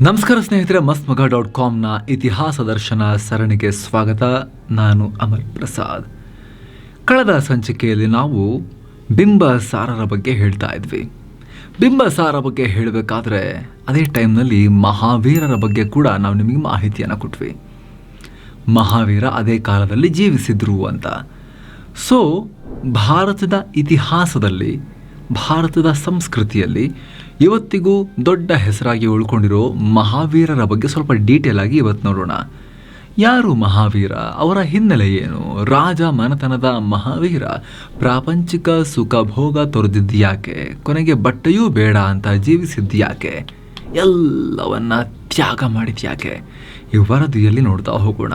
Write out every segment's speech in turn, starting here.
ನಮಸ್ಕಾರ ಸ್ನೇಹಿತರೆ ಮಸ್ತ್ ಮಗ ಡಾಟ್ ಕಾಮ್ನ ಇತಿಹಾಸ ದರ್ಶನ ಸರಣಿಗೆ ಸ್ವಾಗತ. ನಾನು ಅಮರ್ ಪ್ರಸಾದ್. ಕಳೆದ ಸಂಚಿಕೆಯಲ್ಲಿ ನಾವು ಬಿಂಬಸಾರರ ಬಗ್ಗೆ ಹೇಳ್ತಾ ಇದ್ವಿ. ಬಿಂಬಸಾರ ಬಗ್ಗೆ ಹೇಳಬೇಕಾದ್ರೆ, ಅದೇ ಟೈಮ್ನಲ್ಲಿ ಮಹಾವೀರರ ಬಗ್ಗೆ ಕೂಡ ನಾವು ನಿಮಗೆ ಮಾಹಿತಿಯನ್ನು ಕೊಟ್ವಿ. ಮಹಾವೀರ ಅದೇ ಕಾಲದಲ್ಲಿ ಜೀವಿಸಿದ್ರು ಅಂತ. ಸೊ ಭಾರತದ ಇತಿಹಾಸದಲ್ಲಿ, ಭಾರತದ ಸಂಸ್ಕೃತಿಯಲ್ಲಿ ಇವತ್ತಿಗೂ ದೊಡ್ಡ ಹೆಸರಾಗಿ ಉಳ್ಕೊಂಡಿರೋ ಮಹಾವೀರರ ಬಗ್ಗೆ ಸ್ವಲ್ಪ ಡೀಟೇಲ್ ಆಗಿ ಇವತ್ತು ನೋಡೋಣ. ಯಾರು ಮಹಾವೀರ? ಅವರ ಹಿನ್ನೆಲೆ ಏನು? ರಾಜ ಮನತನದ ಮಹಾವೀರ? ಪ್ರಾಪಂಚಿಕ ಸುಖ ಭೋಗ ತೊರೆದಿದ್ದು ಯಾಕೆ? ಕೊನೆಗೆ ಬಟ್ಟೆಯೂ ಬೇಡ ಅಂತ ಜೀವಿಸಿದ್ದು ಯಾಕೆ? ಎಲ್ಲವನ್ನ ತ್ಯಾಗ ಮಾಡಿದ್ಯಾಕೆ ಈ ವರದಿಯಲ್ಲಿ ನೋಡ್ತಾ ಹೋಗೋಣ.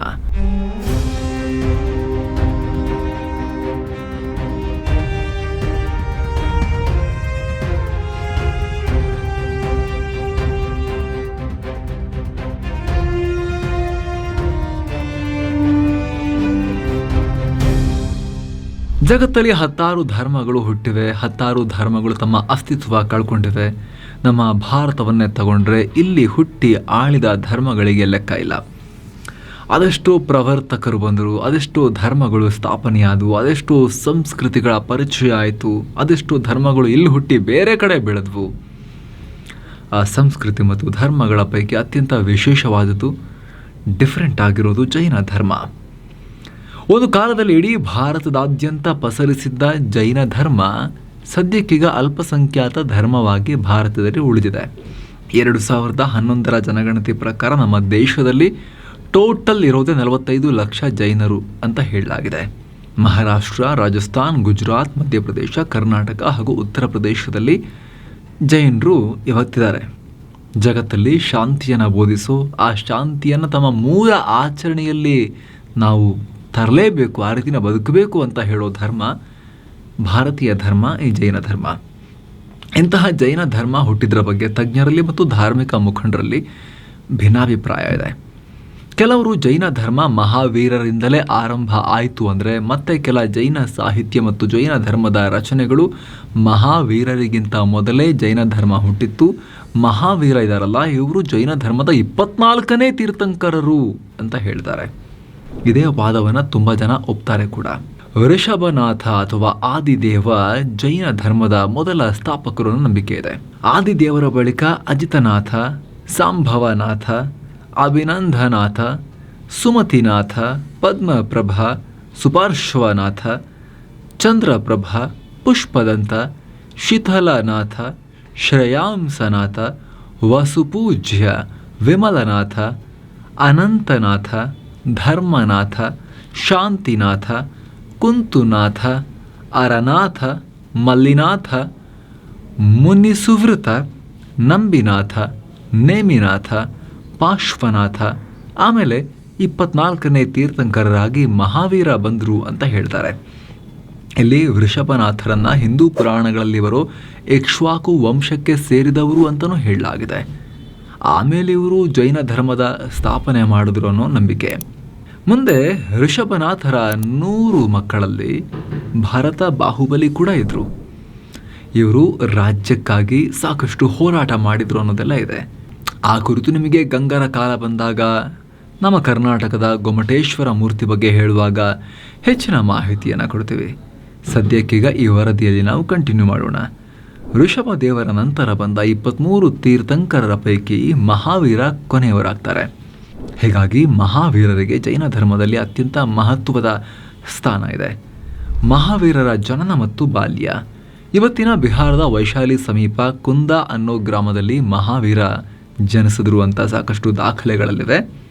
ಜಗತ್ತಲ್ಲಿ ಹತ್ತಾರು ಧರ್ಮಗಳು ಹುಟ್ಟಿವೆ, ಹತ್ತಾರು ಧರ್ಮಗಳು ತಮ್ಮ ಅಸ್ತಿತ್ವ ಕಳ್ಕೊಂಡಿವೆ. ನಮ್ಮ ಭಾರತವನ್ನೇ ತಗೊಂಡ್ರೆ ಇಲ್ಲಿ ಹುಟ್ಟಿ ಆಳಿದ ಧರ್ಮಗಳಿಗೆ ಲೆಕ್ಕ ಇಲ್ಲ. ಅದೆಷ್ಟೋ ಪ್ರವರ್ತಕರು ಬಂದರು, ಅದೆಷ್ಟೋ ಧರ್ಮಗಳು ಸ್ಥಾಪನೆಯಾದವು, ಅದೆಷ್ಟೋ ಸಂಸ್ಕೃತಿಗಳ ಪರಿಚಯ ಆಯಿತು, ಅದೆಷ್ಟೋ ಧರ್ಮಗಳು ಇಲ್ಲಿ ಹುಟ್ಟಿ ಬೇರೆ ಕಡೆ ಬೆಳೆದ್ವು. ಆ ಸಂಸ್ಕೃತಿ ಮತ್ತು ಧರ್ಮಗಳ ಪೈಕಿ ಅತ್ಯಂತ ವಿಶೇಷವಾದದ್ದು ಡಿಫ್ರೆಂಟ್ ಆಗಿರೋದು ಜೈನ ಧರ್ಮ. ಒಂದು ಕಾಲದಲ್ಲಿ ಇಡೀ ಭಾರತದಾದ್ಯಂತ ಪಸರಿಸಿದ್ದ ಜೈನ ಧರ್ಮ ಸದ್ಯಕ್ಕೀಗ ಅಲ್ಪಸಂಖ್ಯಾತ ಧರ್ಮವಾಗಿ ಭಾರತದಲ್ಲಿ ಉಳಿದಿದೆ. ಎರಡು ಸಾವಿರದ ಹನ್ನೊಂದರ ಜನಗಣತಿ ಪ್ರಕಾರ ನಮ್ಮ ದೇಶದಲ್ಲಿ ಟೋಟಲ್ ಇರೋದೇ ನಲವತ್ತೈದು ಲಕ್ಷ ಜೈನರು ಅಂತ ಹೇಳಲಾಗಿದೆ. ಮಹಾರಾಷ್ಟ್ರ, ರಾಜಸ್ಥಾನ್, ಗುಜರಾತ್, ಮಧ್ಯಪ್ರದೇಶ, ಕರ್ನಾಟಕ ಹಾಗೂ ಉತ್ತರ ಪ್ರದೇಶದಲ್ಲಿ ಜೈನರು ಇವತ್ತಿದ್ದಾರೆ. ಜಗತ್ತಲ್ಲಿ ಶಾಂತಿಯನ್ನು ಬೋಧಿಸೋ ಆ ಶಾಂತಿಯನ್ನು ತಮ್ಮ ಮೂಲ ಆಚರಣೆಯಲ್ಲಿ ನಾವು ತರಲೇಬೇಕು, ಆ ರೀತಿನ ಬದುಕಬೇಕು ಅಂತ ಹೇಳೋ ಧರ್ಮ, ಭಾರತೀಯ ಧರ್ಮ, ಈ ಜೈನ ಧರ್ಮ. ಇಂತಹ ಜೈನ ಧರ್ಮ ಹುಟ್ಟಿದ್ರ ಬಗ್ಗೆ ತಜ್ಞರಲ್ಲಿ ಮತ್ತು ಧಾರ್ಮಿಕ ಮುಖಂಡರಲ್ಲಿ ಭಿನ್ನಾಭಿಪ್ರಾಯ ಇದೆ. ಕೆಲವರು ಜೈನ ಧರ್ಮ ಮಹಾವೀರರಿಂದಲೇ ಆರಂಭ ಆಯಿತು ಅಂದರೆ ಮತ್ತೆ ಕೆಲ ಜೈನ ಸಾಹಿತ್ಯ ಮತ್ತು ಜೈನ ಧರ್ಮದ ರಚನೆಗಳು ಮಹಾವೀರರಿಗಿಂತ ಮೊದಲೇ ಜೈನ ಧರ್ಮ ಹುಟ್ಟಿತ್ತು. ಮಹಾವೀರ ಇದ್ದಾರಲ್ಲ ಇವರು ಜೈನ ಧರ್ಮದ ಇಪ್ಪತ್ನಾಲ್ಕನೇ ತೀರ್ಥಂಕರರು ಅಂತ ಹೇಳ್ತಾರೆ. ಇದೇ ವಾದವನ್ನು ತುಂಬ ಜನ ಒಪ್ತಾರೆ ಕೂಡ. ಋಷಭನಾಥ ಅಥವಾ ಆದಿದೇವ ಜೈನ ಧರ್ಮದ ಮೊದಲ ಸ್ಥಾಪಕರು ನಂಬಿಕೆ ಇದೆ. ಆದಿದೇವರ ಬಳಿಕ ಅಜಿತನಾಥ, ಸಾಂಭವನಾಥ, ಅಭಿನಂದನಾಥ, ಸುಮತಿನಾಥ, ಪದ್ಮಪ್ರಭ, ಸುಪಾರ್ಶ್ವನಾಥ, ಚಂದ್ರಪ್ರಭ, ಪುಷ್ಪದಂತ, ಶಿಥಲನಾಥ, ಶ್ರೇಯಾಂಸನಾಥ, ವಸುಪೂಜ್ಯ, ವಿಮಲನಾಥ, ಅನಂತನಾಥ ಧರ್ಮನಾಥ, ಶಾಂತಿನಾಥ, ಕುಂತುನಾಥ, ಅರನಾಥ, ಮಲ್ಲಿನಾಥ, ಮುನಿಸುವೃತ, ನಂಬಿನಾಥ, ನೇಮಿನಾಥ ಪಾರ್ಶ್ವನಾಥ ಆಮೇಲೆ ಇಪ್ಪತ್ನಾಲ್ಕನೇ ತೀರ್ಥಂಕರರಾಗಿ ಮಹಾವೀರ ಬಂದರು ಅಂತ ಹೇಳ್ತಾರೆ. ಇಲ್ಲಿ ವೃಷಭನಾಥರನ್ನು ಹಿಂದೂ ಪುರಾಣಗಳಲ್ಲಿ ಬರೋ ಇಕ್ಷ್ವಾಕು ವಂಶಕ್ಕೆ ಸೇರಿದವರು ಅಂತಲೂ ಹೇಳಲಾಗಿದೆ. ಆಮೇಲೆ ಇವರು ಜೈನ ಧರ್ಮದ ಸ್ಥಾಪನೆ ಮಾಡಿದ್ರು ಅನ್ನೋ ನಂಬಿಕೆ. ಮುಂದೆ ಋಷಭನಾಥರ ನೂರು ಮಕ್ಕಳಲ್ಲಿ ಭಾರತ ಬಾಹುಬಲಿ ಕೂಡ ಇದ್ದರು ಇವರು ರಾಜ್ಯಕ್ಕಾಗಿ ಸಾಕಷ್ಟು ಹೋರಾಟ ಮಾಡಿದ್ರು ಅನ್ನೋದೆಲ್ಲ ಇದೆ. ಆ ಕುರಿತು ನಿಮಗೆ ಗಂಗರ ಕಾಲ ಬಂದಾಗ, ನಮ್ಮ ಕರ್ನಾಟಕದ ಗೊಮಟೇಶ್ವರ ಮೂರ್ತಿ ಬಗ್ಗೆ ಹೇಳುವಾಗ ಹೆಚ್ಚಿನ ಮಾಹಿತಿಯನ್ನು ಕೊಡ್ತೀವಿ. ಸದ್ಯಕ್ಕೀಗ ಈ ವರದಿಯಲ್ಲಿ ನಾವು ಕಂಟಿನ್ಯೂ ಮಾಡೋಣ. ಋಷಭ ದೇವರ ನಂತರ ಬಂದ ಇಪ್ಪತ್ತ್ಮೂರು ತೀರ್ಥಂಕರರ ಪೈಕಿ ಮಹಾವೀರ ಕೊನೆಯವರಾಗ್ತಾರೆ. ಹೀಗಾಗಿ ಮಹಾವೀರರಿಗೆ ಜೈನ ಧರ್ಮದಲ್ಲಿ ಅತ್ಯಂತ ಮಹತ್ವದ ಸ್ಥಾನ ಇದೆ. ಮಹಾವೀರರ ಜನನ ಮತ್ತು ಬಾಲ್ಯ. ಇವತ್ತಿನ ಬಿಹಾರದ ವೈಶಾಲಿ ಸಮೀಪ ಕುಂದ ಅನ್ನೋ ಗ್ರಾಮದಲ್ಲಿ ಮಹಾವೀರ ಜನಿಸಿದ್ರು ಅಂತ ಸಾಕಷ್ಟು ದಾಖಲೆಗಳಲ್ಲಿವೆ.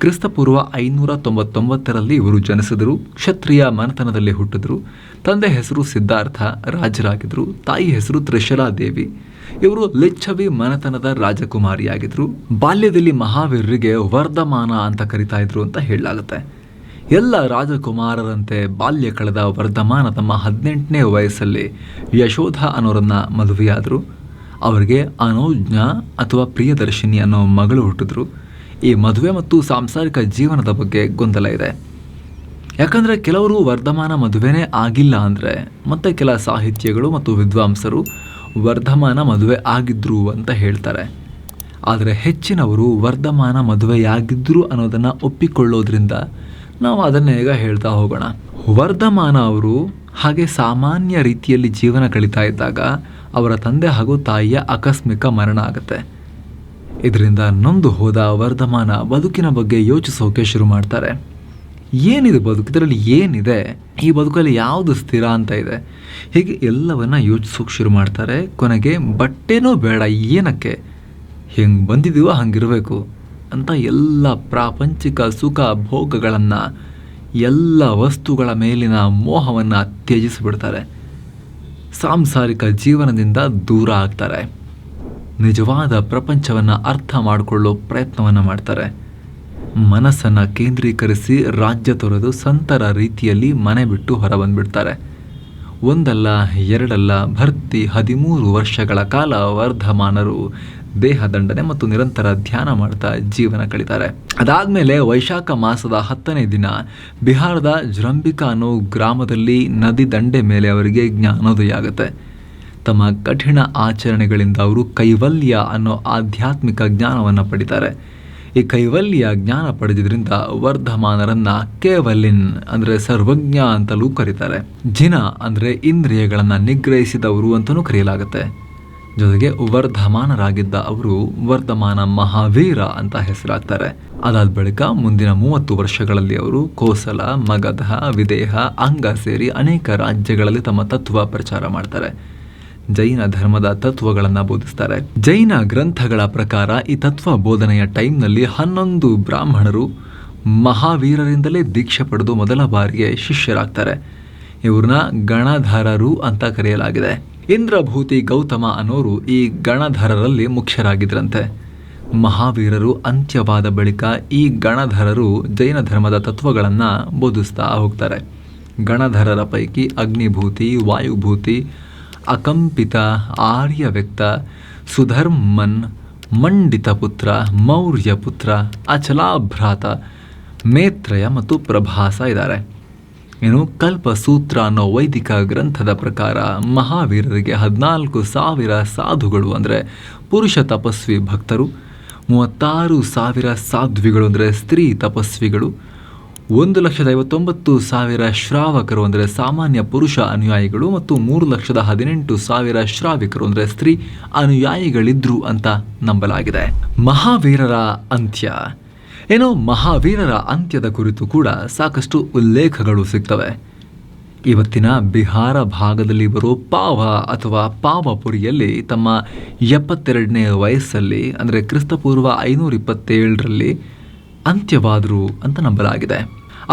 ಕ್ರಿಸ್ತಪೂರ್ವ ಐನೂರ ತೊಂಬತ್ತೊಂಬತ್ತರಲ್ಲಿ ಇವರು ಜನಿಸಿದರು, ಕ್ಷತ್ರಿಯ ಮನೆತನದಲ್ಲಿ ಹುಟ್ಟಿದ್ರು, ತಂದೆ ಹೆಸರು ಸಿದ್ಧಾರ್ಥ, ರಾಜರಾಗಿದ್ದರು, ತಾಯಿ ಹೆಸರು ತ್ರಿಶಲಾದೇವಿ. ಇವರು ಲಿಚ್ಛವಿ ಮನೆತನದ ರಾಜಕುಮಾರಿಯಾಗಿದ್ದರು, ಬಾಲ್ಯದಲ್ಲಿ ಮಹಾವೀರರಿಗೆ ವರ್ಧಮಾನ ಅಂತ ಕರಿತಾ ಇದ್ರು ಅಂತ ಹೇಳಲಾಗುತ್ತೆ. ಎಲ್ಲ ರಾಜಕುಮಾರರಂತೆ ಬಾಲ್ಯ ಕಳೆದ ವರ್ಧಮಾನ ತಮ್ಮ ಹದಿನೆಂಟನೇ ವಯಸ್ಸಲ್ಲಿ ಯಶೋಧ ಅನ್ನೋರನ್ನ ಮದುವೆಯಾದರು. ಅವರಿಗೆ ಅನೌಜ್ಞ ಅಥವಾ ಪ್ರಿಯದರ್ಶಿನಿ ಅನ್ನೋ ಮಗಳು ಹುಟ್ಟಿದ್ರು. ಈ ಮದುವೆ ಮತ್ತು ಸಾಂಸಾರಿಕ ಜೀವನದ ಬಗ್ಗೆ ಗೊಂದಲ ಇದೆ. ಯಾಕಂದರೆ ಕೆಲವರು ವರ್ಧಮಾನ ಮದುವೆನೇ ಆಗಿಲ್ಲ ಅಂದರೆ ಮತ್ತೆ ಕೆಲ ಸಾಹಿತ್ಯಗಳು ಮತ್ತು ವಿದ್ವಾಂಸರು ವರ್ಧಮಾನ ಮದುವೆ ಆಗಿದ್ರು ಅಂತ ಹೇಳ್ತಾರೆ. ಆದರೆ ಹೆಚ್ಚಿನವರು ವರ್ಧಮಾನ ಮದುವೆಯಾಗಿದ್ದರು ಅನ್ನೋದನ್ನು ಒಪ್ಪಿಕೊಳ್ಳೋದ್ರಿಂದ ನಾವು ಅದನ್ನೇ ಈಗ ಹೇಳ್ತಾ ಹೋಗೋಣ. ವರ್ಧಮಾನ ಅವರು ಹಾಗೆ ಸಾಮಾನ್ಯ ರೀತಿಯಲ್ಲಿ ಜೀವನ ಕಳೀತಾ ಇದ್ದಾಗ ಅವರ ತಂದೆ ಹಾಗೂ ತಾಯಿಯ ಆಕಸ್ಮಿಕ ಮರಣ ಆಗುತ್ತೆ. ಇದರಿಂದ ನೊಂದು ಹೋದ ವರ್ಧಮಾನ ಬದುಕಿನ ಬಗ್ಗೆ ಯೋಚಿಸೋಕೆ ಶುರು ಮಾಡ್ತಾರೆ. ಏನಿದೆ ಬದುಕು? ಇದರಲ್ಲಿ ಏನಿದೆ? ಈ ಬದುಕಲ್ಲಿ ಯಾವುದು ಸ್ಥಿರ ಅಂತ ಇದೆ? ಹೀಗೆ ಎಲ್ಲವನ್ನ ಯೋಚಿಸೋಕೆ ಶುರು ಮಾಡ್ತಾರೆ. ಕೊನೆಗೆ, ಬಟ್ಟೆನೂ ಬೇಡ, ಏನಕ್ಕೆ? ಹೆಂಗೆ ಬಂದಿದೀವೋ ಹಂಗಿರಬೇಕು ಅಂತ ಎಲ್ಲ ಪ್ರಾಪಂಚಿಕ ಸುಖ ಭೋಗಗಳನ್ನು, ಎಲ್ಲ ವಸ್ತುಗಳ ಮೇಲಿನ ಮೋಹವನ್ನು ತ್ಯಜಿಸಿಬಿಡ್ತಾರೆ. ಸಾಂಸಾರಿಕ ಜೀವನದಿಂದ ದೂರ ಆಗ್ತಾರೆ. ನಿಜವಾದ ಪ್ರಪಂಚವನ್ನು ಅರ್ಥ ಮಾಡಿಕೊಳ್ಳೋ ಪ್ರಯತ್ನವನ್ನು ಮಾಡ್ತಾರೆ. ಮನಸ್ಸನ್ನು ಕೇಂದ್ರೀಕರಿಸಿ ರಾಜ್ಯ ತೊರೆದು ಸಂತರ ರೀತಿಯಲ್ಲಿ ಮನೆ ಬಿಟ್ಟು ಹೊರಬಂದ್ಬಿಡ್ತಾರೆ. ಒಂದಲ್ಲ, ಎರಡಲ್ಲ, ಭರ್ತಿ ಹದಿಮೂರು ವರ್ಷಗಳ ಕಾಲ ವರ್ಧಮಾನರು ದೇಹ ದಂಡನೆ ಮತ್ತು ನಿರಂತರ ಧ್ಯಾನ ಮಾಡ್ತಾ ಜೀವನ ಕಳೀತಾರೆ. ಅದಾದಮೇಲೆ ವೈಶಾಖ ಮಾಸದ ಹತ್ತನೇ ದಿನ, ಬಿಹಾರದ ಜುರಂಬಿಕಾ ಅನ್ನೋ ಗ್ರಾಮದಲ್ಲಿ ನದಿ ದಂಡೆ ಮೇಲೆ ಅವರಿಗೆ ಜ್ಞಾನೋದಯ ಆಗುತ್ತೆ. ತಮ್ಮ ಕಠಿಣ ಆಚರಣೆಗಳಿಂದ ಅವರು ಕೈವಲ್ಯ ಅನ್ನೋ ಆಧ್ಯಾತ್ಮಿಕ ಜ್ಞಾನವನ್ನು ಪಡಿತಾರೆ. ಈ ಕೈವಲ್ಯ ಜ್ಞಾನ ಪಡೆದಿದ್ರಿಂದ ವರ್ಧಮಾನರನ್ನ ಕೇವಲಿನ್ ಅಂದರೆ ಸರ್ವಜ್ಞ ಅಂತಲೂ ಕರೀತಾರೆ. ಜಿನ ಅಂದರೆ ಇಂದ್ರಿಯಗಳನ್ನು ನಿಗ್ರಹಿಸಿದವರು ಅಂತಲೂ ಕರೆಯಲಾಗುತ್ತೆ. ಜೊತೆಗೆ ವರ್ಧಮಾನರಾಗಿದ್ದ ಅವರು ವರ್ಧಮಾನ ಮಹಾವೀರ ಅಂತ ಹೆಸರಾಗ್ತಾರೆ. ಅದಾದ ಬಳಿಕ ಮುಂದಿನ ಮೂವತ್ತು ವರ್ಷಗಳಲ್ಲಿ ಅವರು ಕೋಸಲ, ಮಗಧ, ವಿದೇಹ, ಅಂಗ ಸೇರಿ ಅನೇಕ ರಾಜ್ಯಗಳಲ್ಲಿ ತಮ್ಮ ತತ್ವ ಪ್ರಚಾರ ಮಾಡ್ತಾರೆ. ಜೈನ ಧರ್ಮದ ತತ್ವಗಳನ್ನು ಬೋಧಿಸ್ತಾರೆ. ಜೈನ ಗ್ರಂಥಗಳ ಪ್ರಕಾರ ಈ ತತ್ವ ಬೋಧನೆಯ ಟೈಮ್ನಲ್ಲಿ ಹನ್ನೊಂದು ಬ್ರಾಹ್ಮಣರು ಮಹಾವೀರರಿಂದಲೇ ದೀಕ್ಷೆ ಪಡೆದು ಮೊದಲ ಬಾರಿಗೆ ಶಿಷ್ಯರಾಗ್ತಾರೆ. ಇವ್ರನ್ನ ಗಣಧರರು ಅಂತ ಕರೆಯಲಾಗಿದೆ. ಇಂದ್ರಭೂತಿ ಗೌತಮ ಅನ್ನೋರು ಈ ಗಣಧರರಲ್ಲಿ ಮುಖ್ಯರಾಗಿದ್ರಂತೆ. ಮಹಾವೀರರು ಅಂತ್ಯವಾದ ಬಳಿಕ ಈ ಗಣಧರರು ಜೈನ ಧರ್ಮದ ತತ್ವಗಳನ್ನು ಬೋಧಿಸ್ತಾ ಹೋಗ್ತಾರೆ. ಗಣಧರರ ಪೈಕಿ ಅಗ್ನಿಭೂತಿ, ವಾಯುಭೂತಿ ಅಕಂಪಿತ, ಆರ್ಯವ್ಯಕ್ತ, ಸುಧರ್ಮನ್, ಮಂಡಿತ ಪುತ್ರ, ಮೌರ್ಯ ಪುತ್ರ, ಅಚಲಾಭ್ರಾತ, ಮೇತ್ರಯ ಮತ್ತು ಪ್ರಭಾಸ ಇದ್ದಾರೆ. ಏನು ಕಲ್ಪಸೂತ್ರ ಅನ್ನೋ ವೈದಿಕ ಗ್ರಂಥದ ಪ್ರಕಾರ ಮಹಾವೀರರಿಗೆ ಹದಿನಾಲ್ಕು ಸಾವಿರ ಸಾಧುಗಳು ಅಂದರೆ ಪುರುಷ ತಪಸ್ವಿ ಭಕ್ತರು, ಮೂವತ್ತಾರು ಸಾವಿರ ಸಾಧ್ವಿಗಳು ಅಂದರೆ ಸ್ತ್ರೀ ತಪಸ್ವಿಗಳು ಒಂದು ಲಕ್ಷದ ಐವತ್ತೊಂಬತ್ತು ಸಾವಿರ ಶ್ರಾವಕರು, ಅಂದರೆ ಸಾಮಾನ್ಯ ಪುರುಷ ಅನುಯಾಯಿಗಳು ಮತ್ತು ಮೂರು ಲಕ್ಷದ ಹದಿನೆಂಟು ಸಾವಿರ ಶ್ರಾವಿಕರು, ಅಂದರೆ ಸ್ತ್ರೀ ಅನುಯಾಯಿಗಳಿದ್ರು ಅಂತ ನಂಬಲಾಗಿದೆ. ಮಹಾವೀರರ ಅಂತ್ಯ. ಏನೋ ಮಹಾವೀರರ ಅಂತ್ಯದ ಕುರಿತು ಕೂಡ ಸಾಕಷ್ಟು ಉಲ್ಲೇಖಗಳು ಸಿಗ್ತವೆ. ಇವತ್ತಿನ ಬಿಹಾರ ಭಾಗದಲ್ಲಿ ಬರೋ ಪಾವ ಅಥವಾ ಪಾವಪುರಿಯಲ್ಲಿ ತಮ್ಮ ಎಪ್ಪತ್ತೆರಡನೇ ವಯಸ್ಸಲ್ಲಿ, ಅಂದರೆ ಕ್ರಿಸ್ತಪೂರ್ವ ಐನೂರ ಇಪ್ಪತ್ತೇಳರಲ್ಲಿ ಅಂತ್ಯವಾದರು ಅಂತ ನಂಬಲಾಗಿದೆ.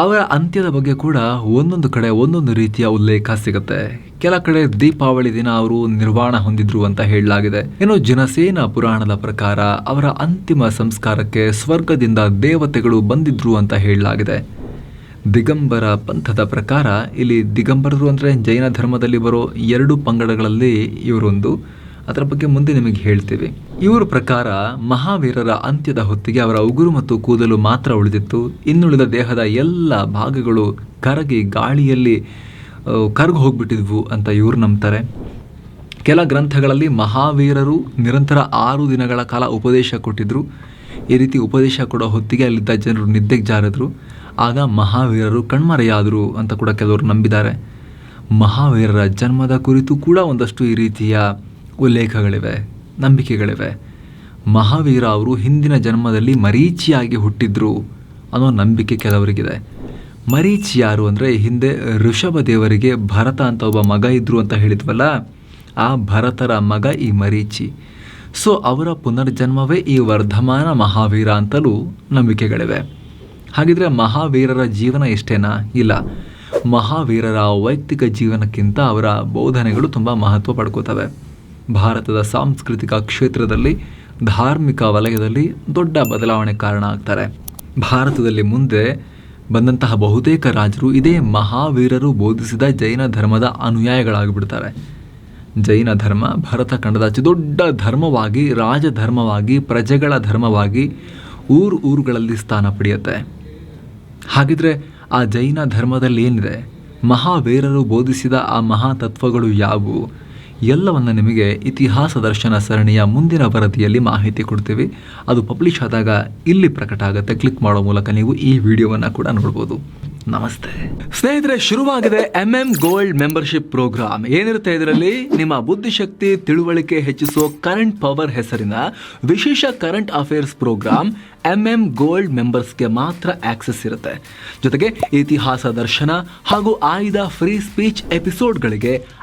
ಅವರ ಅಂತ್ಯದ ಬಗ್ಗೆ ಕೂಡ ಒಂದೊಂದು ಕಡೆ ಒಂದೊಂದು ರೀತಿಯ ಉಲ್ಲೇಖ ಸಿಗುತ್ತೆ. ಕೆಲ ಕಡೆ ದೀಪಾವಳಿ ದಿನ ಅವರು ನಿರ್ವಾಣ ಹೊಂದಿದ್ರು ಅಂತ ಹೇಳಲಾಗಿದೆ. ಇನ್ನು ಜನಸೇನ ಪುರಾಣದ ಪ್ರಕಾರ ಅವರ ಅಂತಿಮ ಸಂಸ್ಕಾರಕ್ಕೆ ಸ್ವರ್ಗದಿಂದ ದೇವತೆಗಳು ಬಂದಿದ್ರು ಅಂತ ಹೇಳಲಾಗಿದೆ. ದಿಗಂಬರ ಪಂಥದ ಪ್ರಕಾರ ಇಲ್ಲಿ ದಿಗಂಬರರು ಅಂದರೆ ಜೈನ ಧರ್ಮದಲ್ಲಿ ಬರೋ ಎರಡು ಪಂಗಡಗಳಲ್ಲಿ ಇವರೊಂದು. ಅದರ ಬಗ್ಗೆ ಮುಂದೆ ನಿಮಗೆ ಹೇಳ್ತೀವಿ. ಇವರ ಪ್ರಕಾರ ಮಹಾವೀರರ ಅಂತ್ಯದ ಹೊತ್ತಿಗೆ ಅವರ ಉಗುರು ಮತ್ತು ಕೂದಲು ಮಾತ್ರ ಉಳಿದಿತ್ತು. ಇನ್ನುಳಿದ ದೇಹದ ಎಲ್ಲ ಭಾಗಗಳು ಕರಗಿ ಗಾಳಿಯಲ್ಲಿ ಕರಗು ಹೋಗ್ಬಿಟ್ಟಿದ್ವು ಅಂತ ಇವರು ನಂಬ್ತಾರೆ. ಕೆಲ ಗ್ರಂಥಗಳಲ್ಲಿ ಮಹಾವೀರರು ನಿರಂತರ ಆರು ದಿನಗಳ ಕಾಲ ಉಪದೇಶ ಕೊಟ್ಟಿದ್ದರು ಈ ರೀತಿ ಉಪದೇಶ ಕೊಡೋ ಹೊತ್ತಿಗೆ ಅಲ್ಲಿದ್ದ ಜನರು ನಿದ್ದೆಗೆ ಜಾರಿದ್ರು. ಆಗ ಮಹಾವೀರರು ಕಣ್ಮರೆಯಾದರು ಅಂತ ಕೂಡ ಕೆಲವರು ನಂಬಿದ್ದಾರೆ. ಮಹಾವೀರರ ಜನ್ಮದ ಕುರಿತು ಕೂಡ ಒಂದಷ್ಟು ಈ ರೀತಿಯ ಉಲ್ಲೇಖಗಳಿವೆ, ನಂಬಿಕೆಗಳಿವೆ. ಮಹಾವೀರ ಅವರು ಹಿಂದಿನ ಜನ್ಮದಲ್ಲಿ ಮರೀಚಿಯಾಗಿ ಹುಟ್ಟಿದ್ರು ಅನ್ನೋ ನಂಬಿಕೆ ಕೆಲವರಿಗಿದೆ. ಮರೀಚಿ ಯಾರು ಅಂದರೆ ಹಿಂದೆ ಋಷಭ ದೇವರಿಗೆ ಭರತ ಅಂತ ಒಬ್ಬ ಮಗ ಇದ್ರು ಅಂತ ಹೇಳಿದ್ವಲ್ಲ, ಆ ಭರತರ ಮಗ ಈ ಮರೀಚಿ. ಸೊ, ಅವರ ಪುನರ್ಜನ್ಮವೇ ಈ ವರ್ಧಮಾನ ಮಹಾವೀರ ಅಂತಲೂ ನಂಬಿಕೆಗಳಿವೆ. ಹಾಗಿದ್ರೆ ಮಹಾವೀರರ ಜೀವನ ಇಷ್ಟೇನಾ ಇಲ್ಲ. ಮಹಾವೀರರ ವೈಯಕ್ತಿಕ ಜೀವನಕ್ಕಿಂತ ಅವರ ಬೋಧನೆಗಳು ತುಂಬ ಮಹತ್ವ ಪಡ್ಕೋತವೆ. ಭಾರತದ ಸಾಂಸ್ಕೃತಿಕ ಕ್ಷೇತ್ರದಲ್ಲಿ ಧಾರ್ಮಿಕ ವಲಯದಲ್ಲಿ ದೊಡ್ಡ ಬದಲಾವಣೆ ಕಾರಣ ಆಗ್ತಾರೆ. ಭಾರತದಲ್ಲಿ ಮುಂದೆ ಬಂದಂತಹ ಬಹುತೇಕ ರಾಜರು ಇದೇ ಮಹಾವೀರರು ಬೋಧಿಸಿದ ಜೈನ ಧರ್ಮದ ಅನುಯಾಯಿಗಳಾಗಿಬಿಡ್ತಾರೆ. ಜೈನ ಧರ್ಮ ಭಾರತ ಖಂಡದ ದೊಡ್ಡ ಧರ್ಮವಾಗಿ, ರಾಜಧರ್ಮವಾಗಿ, ಪ್ರಜೆಗಳ ಧರ್ಮವಾಗಿ ಊರು ಊರುಗಳಲ್ಲಿ ಸ್ಥಾನ ಪಡೆಯುತ್ತೆ. ಹಾಗಿದ್ರೆ ಆ ಜೈನ ಧರ್ಮದಲ್ಲಿ ಏನಿದೆ? ಮಹಾವೀರರು ಬೋಧಿಸಿದ ಆ ಮಹಾತತ್ವಗಳು ಯಾವುವು? ಎಲ್ಲವನ್ನ ನಿಮಗೆ ಇತಿಹಾಸ ದರ್ಶನ ಸರಣಿಯ ಮುಂದಿನ ವರದಿಯಲ್ಲಿ ಮಾಹಿತಿ ಕೊಡ್ತೀವಿ. ಅದು ಪಬ್ಲಿಷ್ ಆದಾಗ ಇಲ್ಲಿ ಪ್ರಕಟ ಆಗುತ್ತೆ. ಕ್ಲಿಕ್ ಮಾಡೋ ಮೂಲಕ ನೀವು ಈ ವಿಡಿಯೋವನ್ನು ಕೂಡ ನೋಡ್ಬೋದು. ನಮಸ್ತೆ. ಸ್ನೇಹಿತರೆ, ಶುರುವಾಗಿದೆ M M gold membership programme ಏನಿರುತ್ತೆ ಇದರಲ್ಲಿ? ನಿಮ್ಮ ಬುದ್ಧಿಶಕ್ತಿ, ತಿಳುವಳಿಕೆ ಹೆಚ್ಚಿಸೋ ಕರೆಂಟ್ ಪವರ್ ಹೆಸರಿನ ವಿಶೇಷ current affairs programme M M gold ಮೆಂಬರ್ಸ್ಗೆ ಮಾತ್ರ ಆಕ್ಸೆಸ್ ಇರುತ್ತೆ. ಜೊತೆಗೆ ಇತಿಹಾಸ ದರ್ಶನ ಹಾಗೂ ಆಯ್ದ ಫ್ರೀ ಸ್ಪೀಚ್ ಎಪಿಸೋಡ್ಗಳಿಗೆ